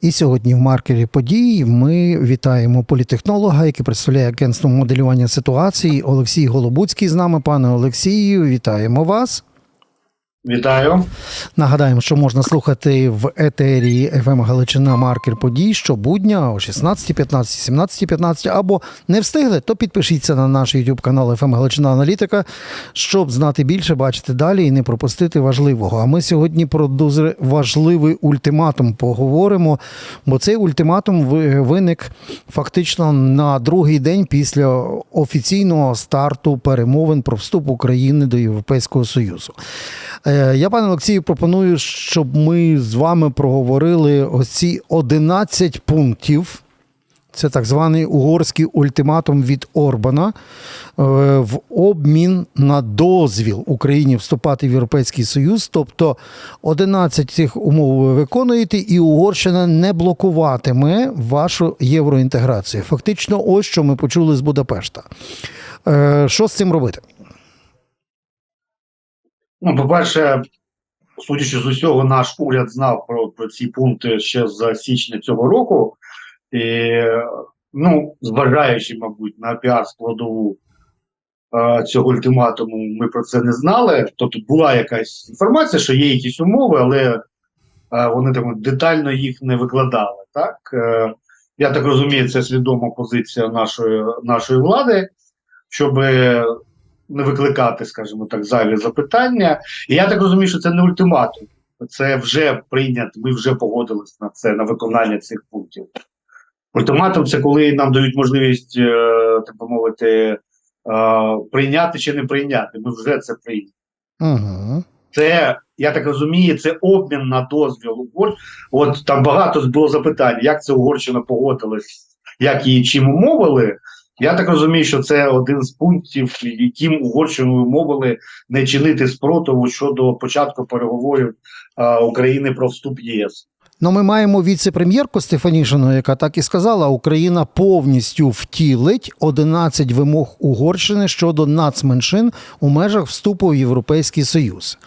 І сьогодні в маркері подій ми вітаємо політехнолога, який представляє агентство моделювання ситуації. Олексій Голобуцький з нами. Пане Олексію, вітаємо вас. Вітаю. Нагадаємо, що можна слухати в етері ФМ Галичина Маркер подій щобудня о 16.15, 17.15 або не встигли, то підпишіться на наш YouTube канал ФМ Галичина Аналітика, щоб знати більше, бачити далі і не пропустити важливого. А ми сьогодні про дуже важливий ультиматум поговоримо, бо цей ультиматум виник фактично на другий день після офіційного старту перемовин про вступ України до Європейського Союзу. Е, Я, пане Олексію, пропоную, щоб ми з вами проговорили ось ці 11 пунктів. Це так званий угорський ультиматум від Орбана е, в обмін на дозвіл Україні вступати в Європейський Союз. Тобто 11 цих умов ви виконуєте, і Угорщина не блокуватиме вашу євроінтеграцію. Фактично, ось що ми почули з Будапешта. Е, Що з цим робити? Ну, по-перше, судячи з усього, наш уряд знав про, про ці пункти ще з січня цього року. І, ну, зважаючи, мабуть, на піар-складову е, цього ультиматуму, ми про це не знали. Тобто була якась інформація, що є якісь умови, але е, вони там детально їх не викладали. Так? Е, я так розумію, це свідома позиція нашої, нашої влади, щоб не викликати, скажімо так, зайві запитання. І я так розумію, що це не ультиматум. Це вже прийнято, ми вже погодились на це, на виконання цих пунктів. Ультиматум це коли нам дають можливість, е, так би мовити, е, прийняти чи не прийняти. Ми вже це прийняли. Угу. Це, я так розумію, це обмін на дозвіл Угор. От там багато було запитань, як це Угорщина погодилась, як її чим умовили. Я так розумію, що це один з пунктів, яким Угорщину умовили не чинити спротиву щодо початку переговорів України про вступ в ЄС. Ну, ми маємо віце-прем'єрку Стефанішину, яка так і сказала: Україна повністю втілить 11 вимог Угорщини щодо нацменшин у межах вступу в Європейський Союз.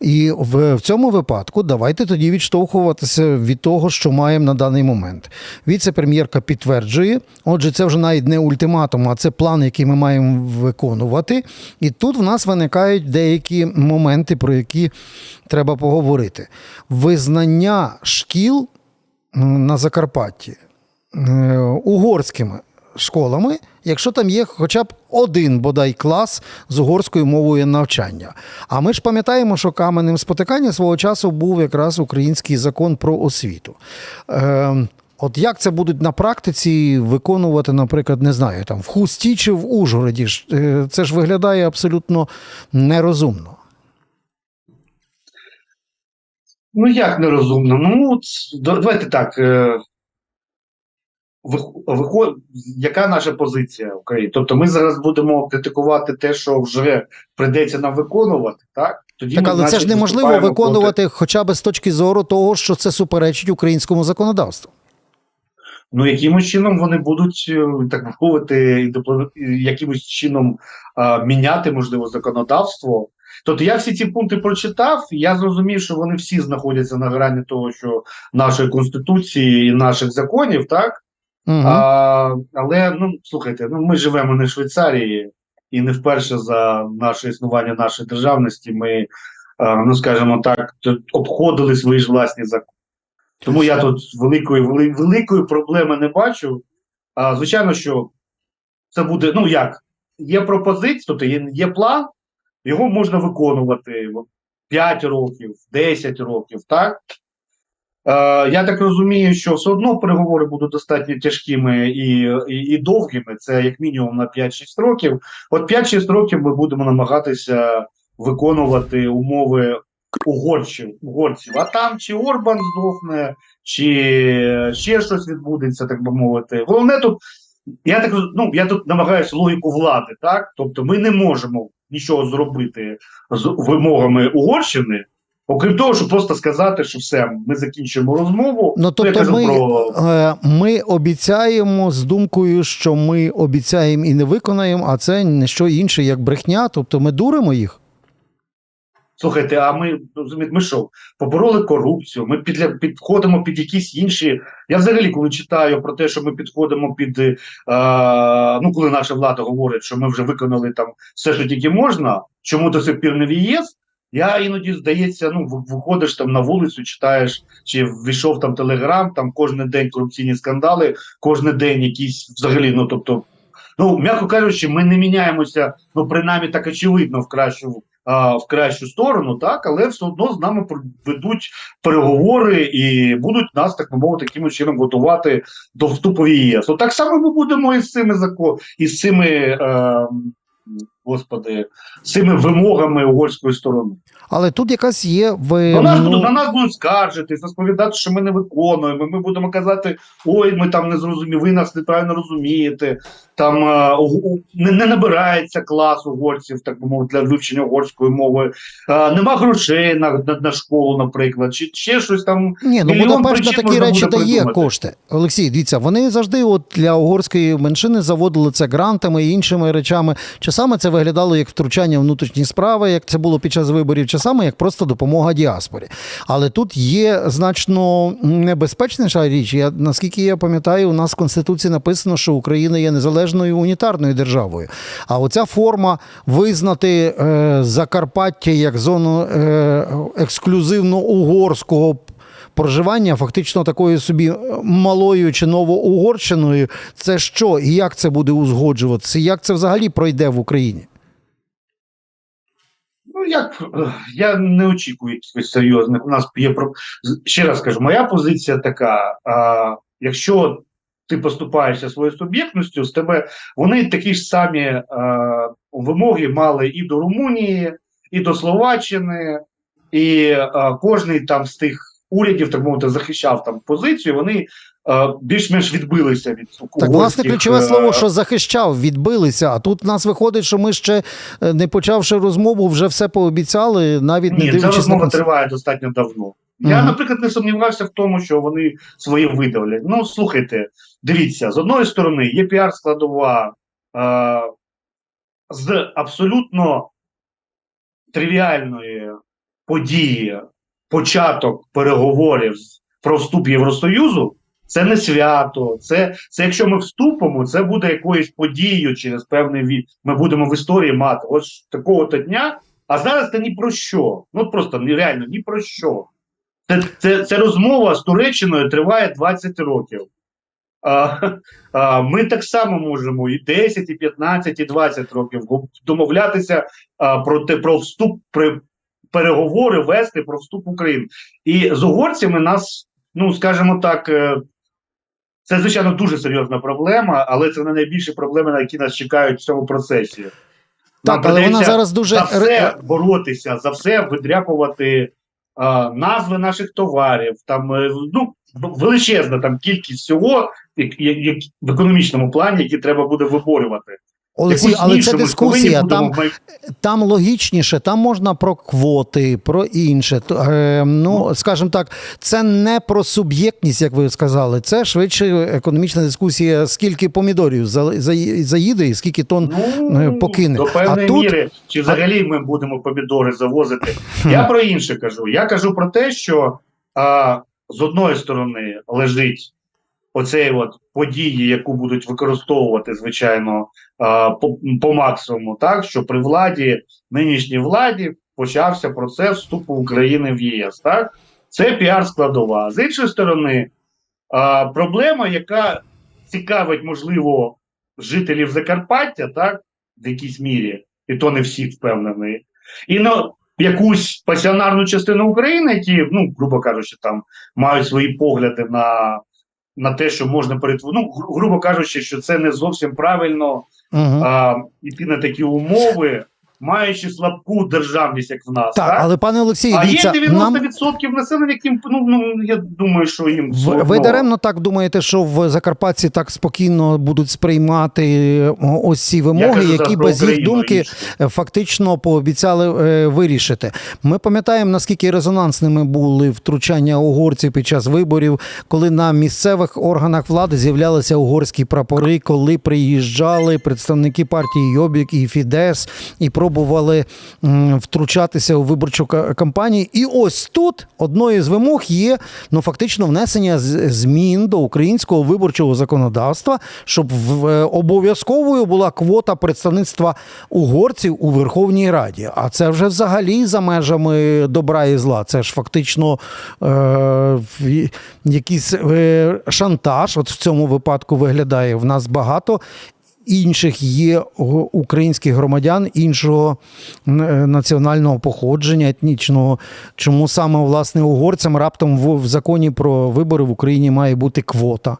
І в, в цьому випадку давайте тоді відштовхуватися від того, що маємо на даний момент. Віце-прем'єрка підтверджує, отже, це вже навіть не ультиматум, а це план, який ми маємо виконувати. І тут в нас виникають деякі моменти, про які треба поговорити. Визнання шкіл на Закарпатті е, угорськими школами, якщо там є хоча б один бодай клас з угорською мовою навчання. А ми ж пам'ятаємо, що каменем спотикання свого часу був якраз український закон про освіту. Е, От як це будуть на практиці виконувати, наприклад, не знаю, там в Хусті чи в Ужгороді? Е, Це ж виглядає абсолютно нерозумно. Ну як нерозумно? Ну, давайте так. Вих- виход- яка наша позиція України? Тобто ми зараз будемо критикувати те, що вже прийдеться нам виконувати, так? Тоді Так, ми, але це ж неможливо виступаємо проти- виконувати хоча б з точки зору того, що це суперечить українському законодавству. Ну, якимось чином вони будуть, е, так би мовити, і і якимось чином а, міняти, можливо, законодавство. Тобто я всі ці пункти прочитав, і я зрозумів, що вони всі знаходяться на грані того, що нашої конституції і наших законів, так? Угу. А, але ну слухайте, ну ми живемо не в Швейцарії, і не вперше за наше існування нашої державності ми, ну скажімо так, обходили свої ж власні закони. Тому я тут великої великої проблеми не бачу. А, звичайно, що це буде, ну як, є пропозиція, тобто є, є план, його можна виконувати 5 років, 10 років, так? Е, я так розумію, що все одно переговори будуть достатньо тяжкими і, і, і довгими. Це як мінімум на 5-6 років. От 5-6 років ми будемо намагатися виконувати умови угорців, угорців. А там чи Орбан здохне, чи ще щось відбудеться, так би мовити. Головне тут, я так ну, я тут намагаюся логіку влади, так? Тобто ми не можемо нічого зробити з вимогами Угорщини. Окрім того, щоб просто сказати, що все, ми закінчуємо розмову. Ну тобто ми, про е, ми обіцяємо з думкою, що ми обіцяємо і не виконаємо, а це не що інше, як брехня. Тобто ми дуримо їх. Слухайте, а ми ми що, побороли корупцію, ми підля, підходимо під якісь інші. Я взагалі, коли читаю про те, що ми підходимо під е, ну, коли наша влада говорить, що ми вже виконали там все, що тільки можна, чому до сих пір не в ЄС. Я іноді здається, ну виходиш там на вулицю, читаєш, чи війшов там телеграм, там кожен день корупційні скандали, кожен день якісь взагалі, ну тобто, ну м'яко кажучи, ми не міняємося, ну принаймні так очевидно в кращу а, в кращу сторону, так, але все одно з нами ведуть переговори і будуть нас, так мовити, таким чином готувати до вступу в ЄС. Так само ми будемо і з цими зако... і з цими. Е, Господи, цими вимогами угорської сторони. Але тут якась є в На нас, ну, будуть, на нас будуть скаржитись, розповідати, що ми не виконуємо. Ми будемо казати, ой, ми там не зрозуміли, ви нас неправильно розумієте. Там е, не, не набирається клас угорців, так би мовити, для вивчення угорської мови. Е, нема грошей на, на, на школу, наприклад, чи ще щось там. Ні, ну Будапешт на такі речі дає придумати. кошти. Олексій, дивіться, вони завжди от для угорської меншини заводили це грантами і іншими речами. Часами це виглядало як втручання внутрішні справи, як це було під час виборів, часами як просто допомога діаспорі. Але тут є значно небезпечніша річ. Я наскільки я пам'ятаю, у нас в конституції написано, що Україна є незалежною унітарною державою. А оця форма визнати е, Закарпаття як зону е, ексклюзивно угорського проживання, фактично такою собі е, малою чи новоугорщиною, це що і як це буде узгоджуватися? Як це взагалі пройде в Україні? Ну як е, я не очікую якихось серйозних. У нас є про ще раз кажу, моя позиція така: а, якщо ти поступаєшся своєю суб'єктністю, з тебе вони такі ж самі а, вимоги мали і до Румунії, і до Словаччини, і а, кожний там з тих урядів, так мовити, захищав там позицію. Вони а, більш-менш відбилися від Так, власне, ключове е, слово, що захищав, відбилися. А тут в нас виходить, що ми ще е, не почавши розмову, вже все пообіцяли, навіть не Ні, ця дивлячись на розмова триває достатньо давно. Я, наприклад, не сумнівався в тому, що вони своє видавлять. Ну, слухайте, дивіться, з одної сторони, є піар-складова е, з абсолютно тривіальної події, початок переговорів про вступ Євросоюзу. Це не свято. Це, це якщо ми вступимо, це буде якоюсь подією через певний вік. Ми будемо в історії мати ось такого-то дня. А зараз це ні про що. Ну просто нереально ні про що. Це, це, це розмова з Туреччиною триває 20 років. А, а, ми так само можемо і 10, і 15, і 20 років домовлятися а, про, те, про вступ, при, переговори вести про вступ України. І з угорцями нас, ну скажімо так, е, це звичайно дуже серйозна проблема, але це не найбільші проблеми, на які нас чекають в цьому процесі. Нам Так, але вона зараз дуже за все боротися, за все видряпувати а, назви наших товарів. Там е, ну величезна там кількість всього, як, як, як в економічному плані, які треба буде виборювати. Олексій, але це дискусія. Там Там логічніше, там можна про квоти, про інше. Е, ну, скажімо так, це не про суб'єктність, як ви сказали. Це швидше економічна дискусія, скільки помідорів за- за- заїде і скільки тонн е, Ну, покине. До певної А тут- міри, чи взагалі ми будемо помідори завозити. Я про інше кажу. Я кажу про те, що а, з одної сторони лежить оцей от події, яку будуть використовувати, звичайно, по, по максимуму, так що при владі, нинішній владі, почався процес вступу України в ЄС. Так, це піар складова. З іншої сторони, а, проблема, яка цікавить, можливо, жителів Закарпаття, так, в якійсь мірі, і то не всіх впевнений, і на якусь пасіонарну частину України, які, ну, грубо кажучи, там мають свої погляди на, на те, що можна перетворити. Ну, гру- грубо кажучи, що це не зовсім правильно Угу. а, іти на такі умови, маючи слабку державність, як в нас. Так, Так, але пане Олексій, а є 90% нам населення, яким ну, ну я думаю, що їм ви, ви даремно так думаєте, що в Закарпатті так спокійно будуть сприймати ось ці вимоги, які без їх думки інше. е, фактично пообіцяли е, вирішити. Ми пам'ятаємо, наскільки резонансними були втручання угорців під час виборів, коли на місцевих органах влади з'являлися угорські прапори, коли приїжджали представники партії Йобік і Фідес і пробували пробували втручатися у виборчу кампанію. І ось тут одною з вимог є ну фактично внесення змін до українського виборчого законодавства, щоб е, обов'язковою була квота представництва угорців у Верховній Раді. А це вже взагалі за межами добра і зла. Це ж фактично е, якийсь е, шантаж. От в цьому випадку виглядає. В нас багато інших є українських громадян іншого е, національного походження, етнічного. Чому саме власне угорцям раптом в, в законі про вибори в Україні має бути квота?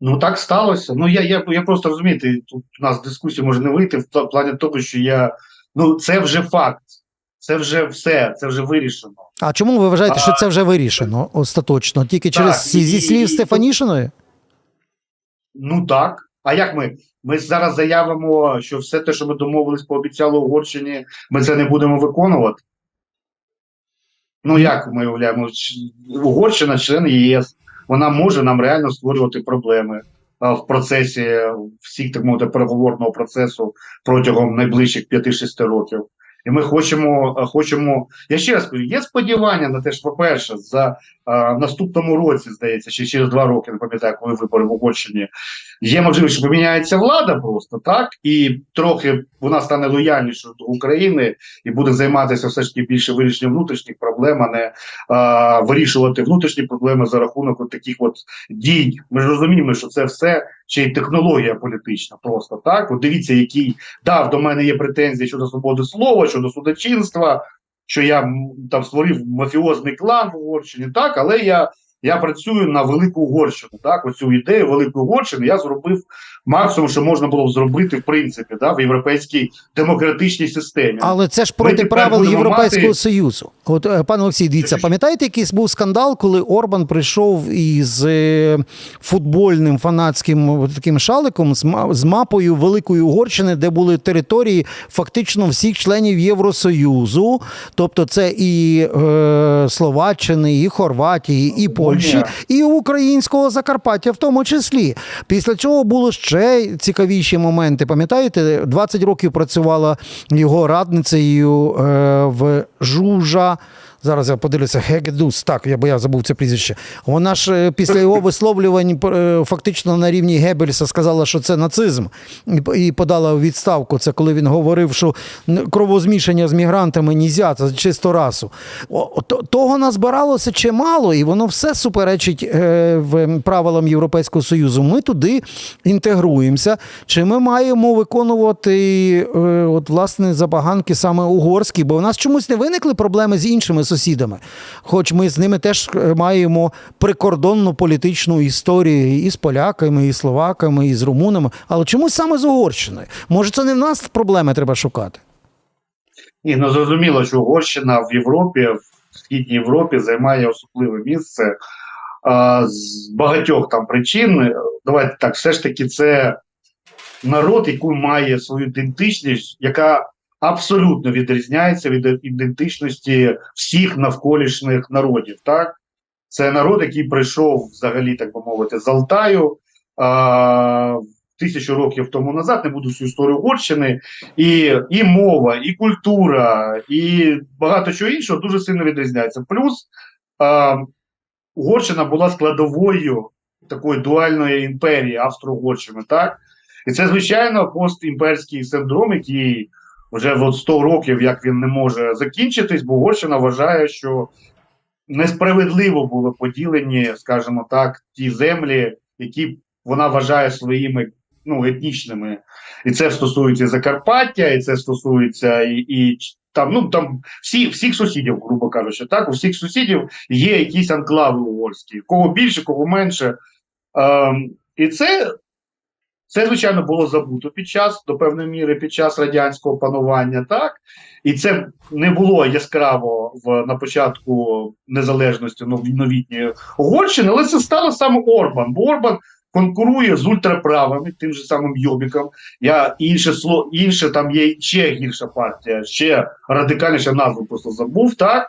Ну так сталося. Ну я, я, я просто розумієте, тут у нас дискусія може не вийти в плані того, що я. Ну, це вже факт. Це вже все, це вже вирішено. А чому ви вважаєте, А- що це вже вирішено остаточно? Тільки Так, через ці- зі слів і- Стефанішиної? Ну так. А як ми? Ми зараз заявимо, що все те, що ми домовились, пообіцяли Угорщині, ми це не будемо виконувати. Ну як ми уявляємо? Угорщина, член ЄС, вона може нам реально створювати проблеми а, в процесі всіх так мовити переговорного процесу протягом найближчих 5-6 років. І ми хочемо, хочемо. Я ще раз кажу, є сподівання на те, що, по-перше, за а, в наступному році, здається, чи через два роки, не пам'ятаю, коли вибори в Угорщині, є можливість, що поміняється влада просто так, і трохи вона стане лояльнішою до України і буде займатися все ж таки більше вирішенням внутрішніх проблем, а не а, вирішувати внутрішні проблеми за рахунок от таких от дій. Ми ж розуміємо, що це все ще й технологія політична, просто так. От дивіться, який дав до мене є претензії щодо свободи слова, щодо судочинства, що я там створив мафіозний клан в Угорщині, так, але я. Я працюю на велику Угорщину. Так, оцю ідею великої Угорщини я зробив максимум, що можна було б зробити в принципі, да, в європейській демократичній системі. Але це ж проти правил Європейського мати- Союзу. От е, пане Олексій, дивіться, пам'ятаєте, якийсь був скандал, коли Орбан прийшов із е, футбольним фанатським таким шаликом з мапою Великої Угорщини, де були території фактично всіх членів Євросоюзу, тобто це і е, Словаччини, і Хорватії, і Польщі, і українського Закарпаття, в тому числі. Після цього було ще цікавіші моменти. Пам'ятаєте, 20 років працювала його радницею е, в Жужа. Зараз я подивлюся, Гегедус, так, я бо я забув це прізвище. Вона ж е, після його висловлювань е, фактично на рівні Геббельса сказала, що це нацизм, і подала відставку. Це коли він говорив, що кровозмішання з мігрантами нізя, це чисто расу. Того назбиралося чимало, і воно все суперечить е, правилам Європейського Союзу. Ми туди інтегруємося. Чи ми маємо виконувати от, власне забаганки саме угорські? Бо у нас чомусь не виникли проблеми з іншими сусідами. Хоч ми з ними теж е, маємо прикордонну політичну історію і з поляками, і з словаками, і з румунами. Але чомусь саме з Угорщиною? Може, це не в нас проблеми треба шукати? Ні, ну зрозуміло, що Угорщина в Європі, в східній Європі займає особливе місце а, з багатьох там причин. Давайте так, все ж таки, це народ, який має свою ідентичність, яка абсолютно відрізняється від ідентичності всіх навколишніх народів. Так? Це народ, який прийшов взагалі, так би мовити, з Алтаю. А, Тисячу років тому назад не буду всю історію Угорщини, і, і мова, і культура, і багато чого іншого дуже сильно відрізняється. Плюс е, Угорщина була складовою такої дуальної імперії Австро-Угорщини, так? І це, звичайно, постімперський синдром, який вже от 100 років як він не може закінчитись, бо Угорщина вважає, що несправедливо були поділені, скажімо так, ті землі, які вона вважає своїми ну, етнічними. І це стосується Закарпаття, і це стосується і, і там, ну там всі, всіх сусідів, грубо кажучи, так, у всіх сусідів є якісь анклави угорські, кого більше, кого менше. Ем, і це, це, звичайно, було забуто під час, до певної міри, під час радянського панування, так. І це не було яскраво в, на початку незалежності нов- новітньої Угорщини, але це стало саме Орбан. Бо Орбан конкурує з ультраправими, тим же самим Йобіком. Я інше слово, інше там є ще гірша партія, ще радикальніша назву просто забув, так?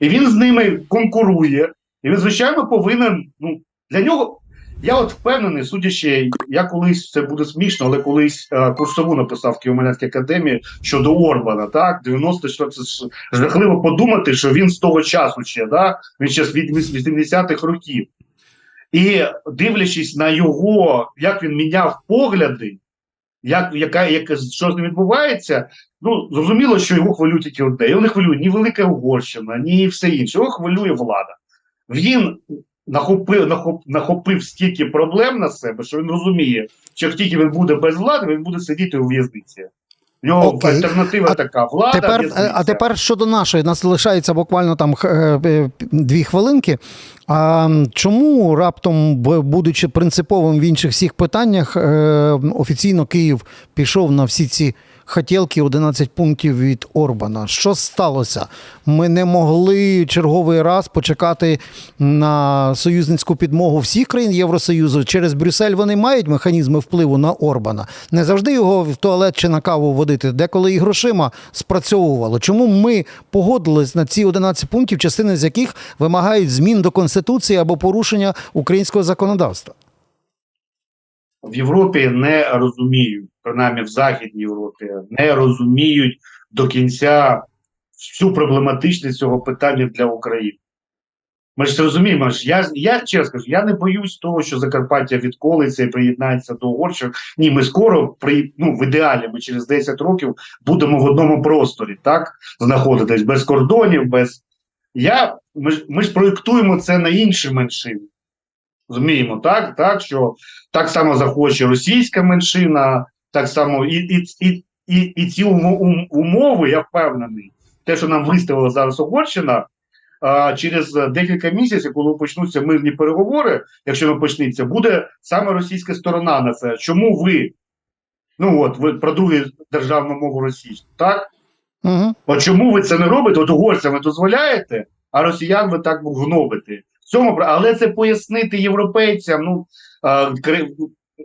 І він з ними конкурує. І він, звичайно, повинен. Ну, для нього Я от впевнений, судячи, я колись це буде смішно, але колись е, курсову написав в Києво-Могилянській академії щодо Орбана. Так, 94 це жахливо подумати, що він з того часу ще, да? він ще з 80-х років. І дивлячись на його, як він міняв погляди, як, яка, яка, що з ним відбувається, ну зрозуміло, що його хвилюють тільки одне. Його не хвилює ні Велика Угорщина, ні все інше. Його хвилює влада. Він нахопив, нахоп, нахопив стільки проблем на себе, що він розуміє, що як тільки він буде без влади, він буде сидіти у в'язниці. В нього Окей. альтернатива А така влада. Тепер, в'язниця. а тепер щодо нашої, нас лишається буквально там е, дві хвилинки. А чому раптом, будучи принциповим в інших всіх питаннях, е, офіційно Київ пішов на всі ці хотілки 11 пунктів від Орбана? Що сталося? Ми не могли черговий раз почекати на союзницьку підмогу всіх країн Євросоюзу. Через Брюссель вони мають механізми впливу на Орбана. Не завжди його в туалет чи на каву водити, деколи і грошима спрацьовувало. Чому ми погодились на ці 11 пунктів, частини з яких вимагають змін до конституції або порушення українського законодавства? В Європі не розуміють, принаймні в Західній Європі, не розуміють до кінця всю проблематичність цього питання для України. Ми ж це розуміємо, я, я чесно скажу, я не боюсь того, що Закарпаття відколиться і приєднається до Угорщини. Ні, ми скоро при ну в ідеалі ми через 10 років будемо в одному просторі, так знаходитись без кордонів, без я ми ж ми ж проєктуємо це на інші меншини. Розуміємо, так, так, що так само захоче російська меншина, так само і, і, і, і, і ці умови, я впевнений, те, що нам виставила зараз Угорщина, а, через декілька місяців, коли почнуться мирні переговори, якщо не почнеться, буде саме російська сторона на це. Чому ви? Ну от ви про другу державну мову російську, так? Угу. От чому ви це не робите? От угорцям ви дозволяєте, а росіян ви так гнобите. Цьому але це пояснити європейцям, ну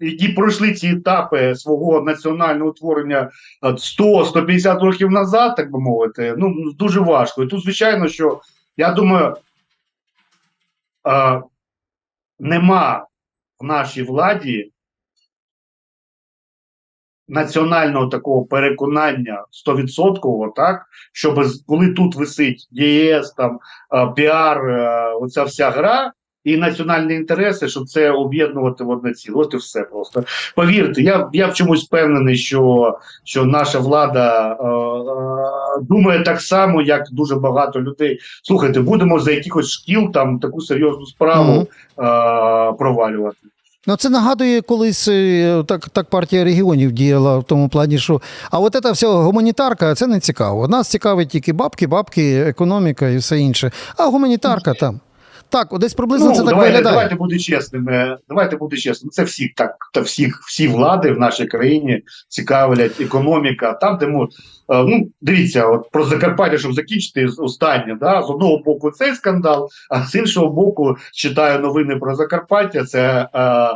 які пройшли ці етапи свого національного утворення 100-150 років назад, так би мовити, ну дуже важко. І тут, звичайно, що я думаю, нема в нашій владі національного такого переконання 100%, так, щоб коли тут висить ЄС, там піар, оця вся гра. І національні інтереси, щоб це об'єднувати в одне ціле. От і все просто. Повірте, я, я в чомусь впевнений, що, що наша влада е, е, думає так само, як дуже багато людей. Слухайте, будемо за якихось шкіл там таку серйозну справу е, провалювати. Ну, це нагадує колись е, так, так партія регіонів діяла в тому плані, що а от ця вся гуманітарка це не цікаво. Нас цікавить тільки бабки, бабки, економіка і все інше. А гуманітарка там. Так, десь приблизно це так Ну, давайте, виглядає. давайте бути чесними. Давайте бути чесними. Це всіх так, та всіх, всі влади в нашій країні цікавлять економіка. Там, де ми, е, ну дивіться, от про Закарпаття, щоб закінчити останнє, да, з одного боку цей скандал, а з іншого боку, читаю новини про Закарпаття. Це е,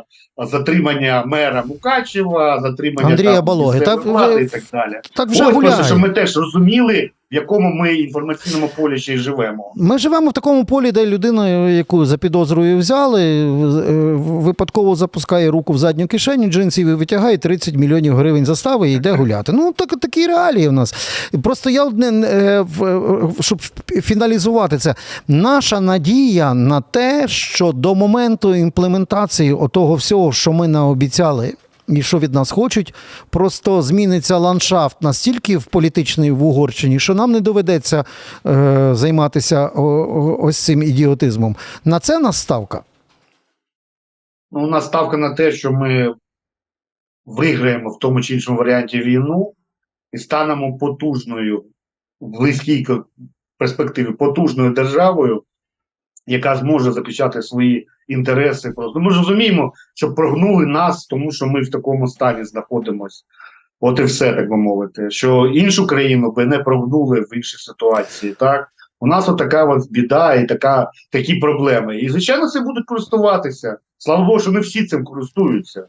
затримання мера Мукачева, затримання Андрія там, Балоги. Та влади і так далі. Так вже Ось просто, щоб ми теж розуміли, в якому ми інформаційному полі ще й живемо. Ми живемо в такому полі, де людина, яку за підозрою взяли, е, випадково запускає руку в задню кишеню джинсів і витягає 30 мільйонів гривень застави і йде гуляти. Ну, так, такі реалії в нас. Просто я одне, е, е, щоб фіналізувати це. Наша надія на те, що до моменту імплементації отого всього, що ми наобіцяли. І що від нас хочуть, просто зміниться ландшафт настільки в політичний в Угорщині, що нам не доведеться е, займатися ось цим ідіотизмом. На це нас ставка. Ну, у нас ставка на те, що ми виграємо в тому чи іншому варіанті війну і станемо потужною в близькій перспективі потужною державою, яка зможе захищати свої інтереси. Просто ми ж розуміємо, що прогнули нас, тому що ми в такому стані знаходимося. От і все, так би мовити. Що іншу країну би не прогнули в іншій ситуації. Так у нас от така от біда і така, такі проблеми. І звичайно, це будуть користуватися. Слава Богу, що не всі цим користуються.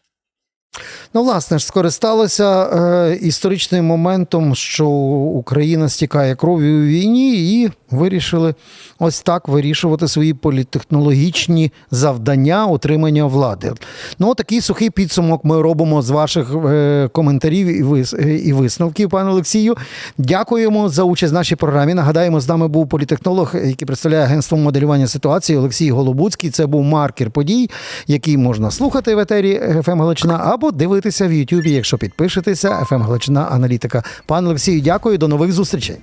Ну, власне ж, скористалися е, історичним моментом, що Україна стікає кров'ю у війні, і вирішили ось так вирішувати свої політтехнологічні завдання отримання влади. Ну, такий сухий підсумок ми робимо з ваших е, коментарів і, вис, е, і висновків, пане Олексію. Дякуємо за участь в нашій програмі. Нагадаємо, з нами був політехнолог, який представляє агентство моделювання ситуації Олексій Голобуцький. Це був маркер подій, який можна слухати в етері «ФМ Галичина або дивитися в Ютубі, якщо підпишетеся. «ФМ Галичина аналітика. Пане Олексію, дякую, до нових зустрічей.